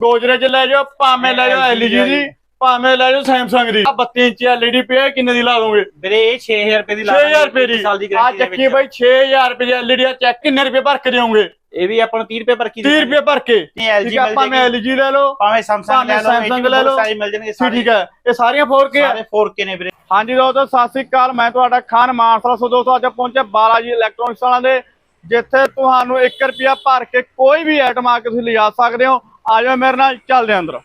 ਗੋਜਰੇਜ ਲੈ ਜਾਓ ਭਾਵੇਂ ਲੈ ਜਾਓ LG ਦੀ ਭਾਵੇਂ ਲੈ ਜਾਓ Samsung ਦੀ। ਆ 32 ਇੰਚ LED ਪਈ ਹੈ ਕਿੰਨੇ ਦੀ ਲਾ ਦੋਗੇ ਵੀਰੇ ਇਹ 6000 ਰੁਪਏ ਦੀ ਲਾ 6000 ਰੁਪਏ ਦੀ। ਇੱਕ ਸਾਲ ਦੀ ਆ ਗਾਰੰਟੀ ਚੱਕੀ ਬਾਈ 6000 ਰੁਪਏ ਦੀ LED ਆ ਚੈੱਕ ਕਿੰਨੇ ਰੁਪਏ ਭਰ ਕੇ ਦਿਓਗੇ? ਇਹ ਵੀ ਆਪਾਂ ਨੂੰ 30 ਰੁਪਏ ਪਰ ਕੀ 30 ਰੁਪਏ ਭਰ ਕੇ। ਠੀਕ ਆ ਭਾਵੇਂ LG ਲੈ ਲਓ ਭਾਵੇਂ Samsung ਲੈ ਲਓ Samsung ਲੈ ਲਓ। ਸਾਈ ਮਿਲ ਜਾਣਗੇ ਠੀਕ ਠੀਕ ਹੈ ਇਹ ਸਾਰੀਆਂ 4K ਆ। ਸਾਰੇ 4K ਨੇ ਵੀਰੇ। ਹਾਂਜੀ ਦੋਸਤੋ ਸਤਿ ਸ੍ਰੀ ਅਕਾਲ ਮੈਂ ਤੁਹਾਡਾ ਖਾਨ ਮਾਨਸਾ ਸੋ ਦੋਸਤੋ ਅੱਜ ਪਹੁੰਚੇ ਬਾਲਾਜੀ ਇਲੈਕਟ੍ਰੋਨਿਕਸ ਵਾਲਿਆਂ ਦੇ ਜਿੱਥੇ ਤੁਹਾਨੂੰ 1 ਰੁਪਿਆ ਭਰ ਕੇ ਕੋਈ ਵੀ ਆਈਟਮ ਆ ਕੇ ਤੁਸੀਂ ਲਿਜਾ ਸਕਦੇ ਹੋ। ਆ ਜਾਓ ਮੇਰੇ ਨਾਲ ਚੱਲਦੇ ਆਂ ਅੰਦਰ।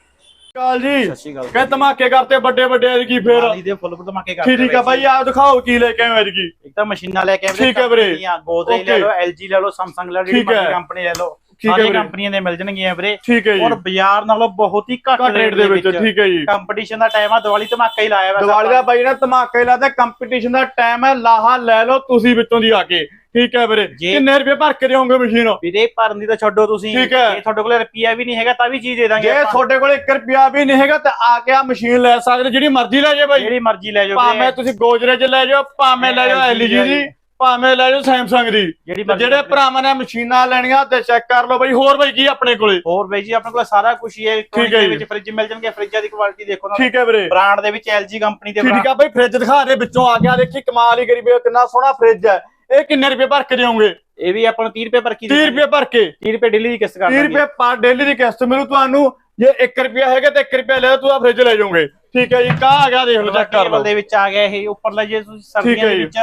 ਕਾਲ ਜੀ ਕਹ ਧਮਾਕੇ ਕਰਤੇ ਵੱਡੇ ਵੱਡੇ ਐਤਕੀ ਫੇਰ। ਦੇ ਫੁੱਲ ਧਮਾਕੇ ਕਰਦੇ ਠੀਕ ਆ ਬਾਈ ਆ ਦਿਖਾਓ ਕੀ ਲੈ ਕੇ ਆਏ ਐਤਕੀ। ਇੱਕ ਤਾਂ ਮਸ਼ੀਨਾਂ ਲੈ ਕੇ ਆਏ ਠੀਕ ਹੈ ਵੀਰੇ। ਗੋਦਰੇਜ ਲੈ। ਲਓ LG ਲੈ ਲਓ Samsung ਲੈ ਲਓ ਹੈ। ਕੰਪਨੀ ਲੈ ਲਓ। ਸਾਰੀ। ਕੰਪਨੀਆਂ ਦੇ ਮਿਲ ਜਾਣਗੀਆਂ ਵੀਰੇ। ਠੀਕ ਹੈ ਜੀ। ਔਰ ਬਾਜ਼ਾਰ ਨਾਲੋਂ ਬਹੁਤ ਹੀ ਘੱਟ ਰੇਟ ਦੇ ਵਿੱਚ ਠੀਕ ਹੈ ਜੀ। ਕੰਪੀਟੀਸ਼ਨ ਦਾ ਟਾਈਮ ਆ ਦੀਵਾਲੀ ਧਮਾਕਾ ਹੀ ਲਾਇਆ ਵੈਸੇ ਦੀਵਾਲੀ ਦਾ। ਬਾਈ ਨਾ ਧਮਾਕਾ ਹੀ ਲਾਦਾ ਕੰਪੀਟੀਸ਼ਨ ਦਾ ਟਾਈਮ ਹੈ ਲਾਹਾ ਲੈ ਲਓ ਤੁਸੀਂ ਵਿੱਚੋਂ ਦੀ ਆ ਕੇ। ਠੀਕ ਹੈ ਵੀਰੇ। ਜੇ- ਕਿੰਨੇ ਰੁਪਏ ਭਰ ਕੇ ਦਿਓਗੇ ਮਸ਼ੀਨ ਵੀਰੇ ਭਰਨ ਦੀ ਤਾਂ ਛੱਡੋ ਤੁਸੀਂ। ਠੀਕ ਹੈ। ਜੇ ਤੁਹਾਡੇ ਕੋਲ ਰੁਪਿਆ ਵੀ ਨਹੀਂ ਹੈਗਾ ਤਾਂ ਵੀ ਚੀਜ਼ ਦੇ ਦਾਂਗੇ ਜੇ ਆਪਾਂ। ਤੁਹਾਡੇ ਕੋਲ 1 ਰੁਪਿਆ ਵੀ ਨਹੀਂ ਹੈਗਾ ਤਾਂ ਆ ਕੇ ਆ ਮਸ਼ੀਨ ਲੈ ਸਕਦੇ ਜਿਹੜੀ ਮਰਜ਼ੀ ਲੈ ਜਾਓ ਬਾਈ। ਜਿਹੜੀ ਮਰਜ਼ੀ ਲੈ ਜਾਓ ਭਾਵੇਂ ਤੁਸੀਂ ਗੋਜਰੇਜ ਲੈ ਜਾਓ ਭਾਵੇਂ ਲੈ ਜਾਓ LG ਦੀ ਭਾਵੇਂ ਲੈ ਜਾਓ Samsung ਦੀ। ਜਿਹੜੀ ਤੇ ਮਰਜ਼ੀ ਜਿਹੜੇ ਭਰਾਵਾਂ ਨੇ ਮਸ਼ੀਨਾਂ ਲੈਣੀਆਂ ਤੇ ਚੈੱਕ ਕਰ ਲਓ ਬਾਈ ਹੋਰ ਬਾਈ ਕੀ ਆਪਣੇ ਕੋਲੇ? ਹੋਰ ਬਾਈ ਜੀ ਆਪਣੇ ਕੋਲ ਸਾਰਾ ਕੁਝ ਹੀ ਹੈ। ਠੀਕ ਹੈ ਦੇ ਜੀ। ਵਿੱਚ ਫ੍ਰਿਜ ਮਿਲ ਜਾਣਗੇ ਫ੍ਰਿਜਾਂ ਦੀ ਕੁਆਲਿਟੀ ਦੇਖੋ ਨਾ। ਠੀਕ ਹੈ ਵੀਰੇ। ਬ੍ਰਾਂਡ ਦੇ ਵਿੱਚ LG ਕੰਪਨੀ ਦੇ ਠੀਕ ਆ ਬਾਈ ਫ੍ਰਿਜ ਦਿਖਾ ਦੇ ਵਿੱਚੋਂ ਆ ਗਿਆ ਦੇਖੀ ਕਮਾਲ ਹੀ ਕਰੀ ਵੀ ਕਿੰਨਾ ਸੋਹਣਾ ਫ੍ਰਿਜ ਹੈ। ਇਹ ਕਿੰਨੇ ਰੁਪਏ ਭਰ ਕੇ ਦਿਓਗੇ? ਇਹ ਵੀ ਆਪਾਂ ਨੂੰ 30 ਰੁਪਏ ਪਰ ਕੀ 30 ਰੁਪਏ ਭਰ ਕੇ? 30 ਰੁਪਏ ਡੇਲੀ ਦੀ ਕਿਸ਼ਤ ਕਰ 30 ਰੁਪਏ ਪਰ ਡੇਲੀ ਦੀ ਕਿਸ਼ਤ ਮਿਲੂ ਤੁਹਾਨੂੰ। ਜੇ 1 ਰੁਪਿਆ ਹੈਗਾ ਤੇ 1 ਰੁਪਿਆ ਲੈ ਤੁਸੀਂ ਆ ਫ੍ਰਿਜ ਲੈ ਜਾਓਗੇ। ਠੀਕ ਹੈ ਜੀ ਕਾ ਆ ਗਿਆ ਦੇਖ ਲਓ ਚੈੱਕ ਕਰ ਲਓ। ਦੇ ਵਿੱਚ ਆ ਗਿਆ ਇਹ ਉੱਪਰਲਾ ਜੇ ਤੁਸੀਂ ਸਰਦੀਆਂ ਦੇ ਜੀ। ਵਿੱਚ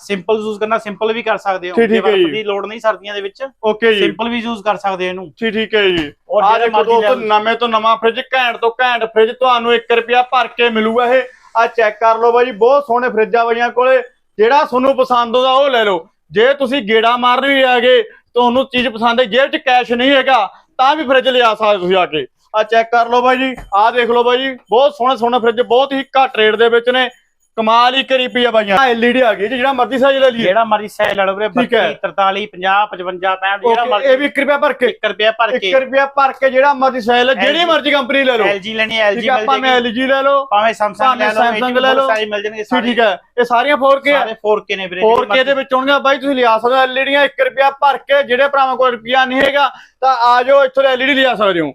ਸਿੰਪਲ ਯੂਜ਼ ਕਰਨਾ ਸਿੰਪਲ ਵੀ ਕਰ ਸਕਦੇ ਹੋ। ਹੈ ਬਰਫ਼ ਜੀ। ਦੀ ਲੋੜ ਨਹੀਂ ਸਰਦੀਆਂ ਦੇ ਵਿੱਚ ਓਕੇ ਜੀ। ਸਿੰਪਲ ਵੀ ਯੂਜ਼ ਕਰ ਸਕਦੇ ਹੋ ਇਹਨੂੰ। ਠੀਕ ਠੀਕ ਹੈ ਜੀ। ਔਰ ਮਰਜ਼ੀ ਦੋਸਤੋ। ਨਵੇਂ ਤੋਂ ਨਵਾਂ ਫ੍ਰਿਜ ਘੈਂਟ ਤੋਂ ਘੈਂਟ ਫ੍ਰਿਜ ਤੁਹਾਨੂੰ 1 ਰੁਪਿਆ ਭਰ ਕੇ ਮਿਲੂਗਾ ਇਹ। ਆ ਚੈੱਕ ਕਰ ਲਓ ਬਾਈ ਬਹੁਤ ਸੋਹਣੇ ਫ੍ਰਿਜ ਆ ਬਾਈਆਂ ਕੋਲੇ। ਜਿਹੜਾ ਤੁਹਾਨੂੰ ਪਸੰਦ ਆਉਂਦਾ ਉਹ ਲੈ ਲਓ। ਜੇ ਤੁਸੀਂ ਗੇੜਾ ਮਾਰਨ ਵੀ ਆਗੇ ਤੁਹਾਨੂੰ ਚੀਜ਼ ਪਸੰਦ ਹੈ, ਜੇਬ 'ਚ ਕੈਸ਼ ਨਹੀਂ ਹੈਗਾ, ਤਾਂ ਵੀ ਫ੍ਰਿਜ ਲਿਆ ਸਕਦੇ ਤੁਸੀਂ ਆ ਕੇ। ਆ ਚੈੱਕ ਕਰ ਲਓ ਬਾਈ ਜੀ ਆ ਦੇਖ ਲਓ ਬਾਈ ਜੀ, ਬਹੁਤ ਸੋਹਣੇ ਸੋਹਣੇ ਫ੍ਰਿਜ ਬਹੁਤ ਹੀ ਘੱਟ ਰੇਟ ਦੇ ਵਿੱਚ ਨੇ। ਕਮਾਲ ਹੀ ਕਰੀ ਪਈ ਆ ਬਾਈਆਂ ਐਲਈਡੀ ਆ ਗਈ ਜਿਹੜਾ ਮਰਜ਼ੀ ਸਾਈਜ਼ ਲੈ ਲਈਏ। ਜਿਹੜਾ ਮਰਜ਼ੀ ਸਾਈਜ਼ ਲੈ ਲਓ ਵੀਰੇ ਠੀਕ ਹੈ। 32 43 50 55 65 ਜਿਹੜਾ ਮਰਜ਼ੀ ਇਹ ਵੀ 1 ਰੁਪਿਆ ਭਰ ਕੇ। 1 ਰੁਪਿਆ ਭਰ ਕੇ। 1 ਰੁਪਿਆ ਭਰ ਕੇ ਜਿਹੜਾ ਮਰਜ਼ੀ ਸਾਈਜ਼ ਲੈ ਜਿਹੜੀ ਮਰਜ਼ੀ ਕੰਪਨੀ ਲੈ ਲਓ। LG ਲੈਣੀ ਹੈ LG ਮਿਲ ਭਾਵੇਂ ਜਾਏਗੀ। LG ਲੈ ਲਓ ਭਾਵੇਂ Samsung ਲੈ ਲਓ ਭਾਵੇਂ Samsung ਲੈ ਲਓ। ਸਾਈਜ਼ ਮਿਲ ਜਾਣਗੇ ਠੀਕ ਸਾਰੇ। ਠੀਕ ਹੈ ਇਹ ਸਾਰੀਆਂ 4K ਆ। ਸਾਰੇ 4K ਨੇ ਵੀਰੇ 4K ਦੇ ਵਿੱਚ ਬਾਈ ਤੁਸੀਂ ਲਿਆ ਸਕਦੇ ਹੋ ਐਲਈਡੀਆਂ 1 ਰੁਪਿਆ ਭਰ ਕੇ ਜਿਹੜੇ ਭਰਾਵਾਂ ਕੋਲ ਰੁਪਿਆ ਨਹੀਂ ਹੈਗਾ ਤਾਂ ਆ ਜਾਓ ਇੱਥੋਂ ਐਲਈਡੀ ਲਿਆ ਸਕਦੇ ਹੋ।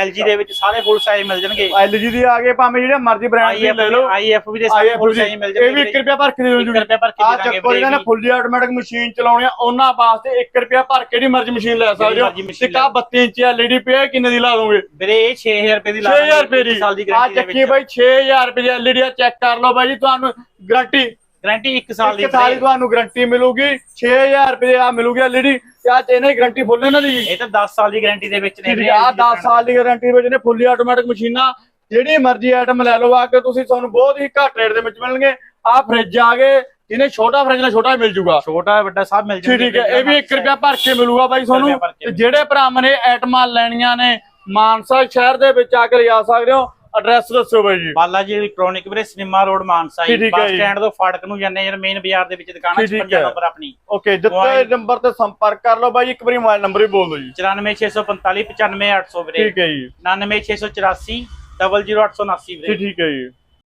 LG ਦੇ ਵਿੱਚ ਸਾਰੇ ਫੁੱਲ ਸਾਈਜ਼ ਮਿਲ ਜਾਣਗੇ। ਐਲਜੀ ਦੀ ਆ ਗਏ ਭਾਵੇਂ ਜਿਹੜੇ ਮਰਜ਼ੀ ਬ੍ਰਾਂਡ ਦੀ ਲੈ ਲਓ। ਵੀ ਦੇ ਸਾਰੇ ਫੁੱਲ ਸਾਈਜ਼ ਮਿਲ ਇਹ ਵੀ ਜਾਣਗੇ 1 ਰੁਪਿਆ ਭਰ ਕੇ ਦੇ ਦਿਓ ਰੁਪਇਆ ਭਰ ਕੇ ਆ ਦੇ ਦਾਂਗੇ ਚੱਕੋ ਜਿਹੜਾ ਨਾ ਫੁੱਲੀ ਆਟੋਮੈਟਿਕ ਮਸ਼ੀਨ ਚਲਾਉਣੀ ਆ ਉਹਨਾਂ ਵਾਸਤੇ 1 ਰੁਪਿਆ ਭਰ ਕੇ ਜਿਹੜੀ ਮਰਜ਼ੀ ਮਸ਼ੀਨ ਲੈ ਸਕਦੇ ਹੋ। ਤੇ ਕਾ 32 ਇੰਚ ਐਲਈਡੀ ਹੈ ਕਿੰਨੇ ਦੀ ਲਾ ਦੋਗੇ? ਵੀਰੇ ਇਹ 6000 ਰੁਪਏ ਦੀ ਲਾ 6000 ਰੁਪਏ ਦੀ। ਆ ਚੱਕੀ ਬਾਈ 6000 ਰੁਪਏ ਦੀ ਐਲਈਡੀ ਆ ਚੈੱਕ ਕਰ ਲਓ ਬਾਈ ਜੀ ਤੁਹਾਨੂੰ ਗਾਰੰਟੀ ਗਾਰੰਟੀ 1 ਸਾਲ ਦੀ ਇੱਕ ਸਾਲ ਦੀ ਤੁਹਾਨੂੰ ਗਾਰੰਟੀ ਮਿਲੂਗੀ 6000 ਰੁਪਏ ਆ ਮਿਲੂਗੀ ਐਲਈਡੀ ਤੇ ਆ ਇਹਨਾਂ ਦੀ ਗਾਰੰਟੀ ਫੁੱਲ ਇਹਨਾਂ ਦੀ। ਇਹ ਤਾਂ 10 ਸਾਲ ਦੀ ਗਾਰੰਟੀ ਦੇ ਵਿੱਚ ਨੇ ਜਿਹੜੀ ਆ 10 ਸਾਲ ਦੀ ਗਾਰੰਟੀ। ਵਿੱਚ ਨੇ ਫੁੱਲੀ ਆਟੋਮੈਟਿਕ ਮਸ਼ੀਨਾਂ ਜਿਹੜੀ ਮਰਜ਼ੀ ਆਈਟਮ ਲੈ ਲਓ ਆ ਕੇ ਤੁਸੀਂ ਤੁਹਾਨੂੰ ਬਹੁਤ ਹੀ ਘੱਟ ਰੇਟ ਦੇ ਵਿੱਚ ਮਿਲਣਗੇ। ਆ ਫ੍ਰਿਜ ਆ ਗਏ ਜਿਹਨੇ ਛੋਟਾ ਫ੍ਰਿਜ ਨਾਲ ਛੋਟਾ ਮਿਲ ਜੂਗਾ। ਛੋਟਾ ਵੱਡਾ ਸਭ ਮਿਲ ਜਾਣਗੇ ਠੀਕ ਹੈ ਇਹ ਵੀ 1 ਰੁਪਿਆ ਭਰ ਕੇ ਮਿਲੂਗਾ ਬਾਈ ਤੁਹਾਨੂੰ। ਜਿਹੜੇ ਭਰਾਵਾਂ ਨੇ ਆਈਟਮਾਂ ਲੈਣੀਆਂ ਨੇ ਮਾਨਸਾ ਸ਼ਹਿਰ ਦੇ ਵਿੱਚ ਆ ਕੇ ਲਿਆ ਸਕਦੇ ਹੋ। ਐਡਰੈਸ ਦੱਸੋ ਬਾਈ ਜੀ। ਬਾਲਾ ਜੀ ਇਲੈਕਟ੍ਰੋਨਿਕ ਵੀਰੇ ਸਿਨੇਮਾ ਰੋਡ ਮਾਨਸਾ ਜੀ। ਬੱਸ। ਸਟੈਂਡ ਤੋਂ ਫਾਟਕ ਨੂੰ ਜਾਂਦੇ ਯਾਰ ਮੇਨ ਬਾਜ਼ਾਰ ਦੇ ਵਿੱਚ ਦੁਕਾਨ ਹੈ ਠੀਕ- ਠੀਕ 56 ਹੈ। ਨੰਬਰ ਆਪਣੀ। ਓਕੇ ਦਿੱਤੇ ਨੰਬਰ ਤੇ ਸੰਪਰਕ ਕਰ ਲਓ ਬਾਈ ਇੱਕ ਵਾਰੀ ਮੋਬਾਈਲ ਨੰਬਰ ਵੀ ਬੋਲ ਦਿਓ ਜੀ। 94645 95800 ਵੀਰੇ। ਠੀਕ ਹੈ ਜੀ। 99684 00879 ਵੀਰੇ। ਠੀਕ ਹੈ ਜੀ।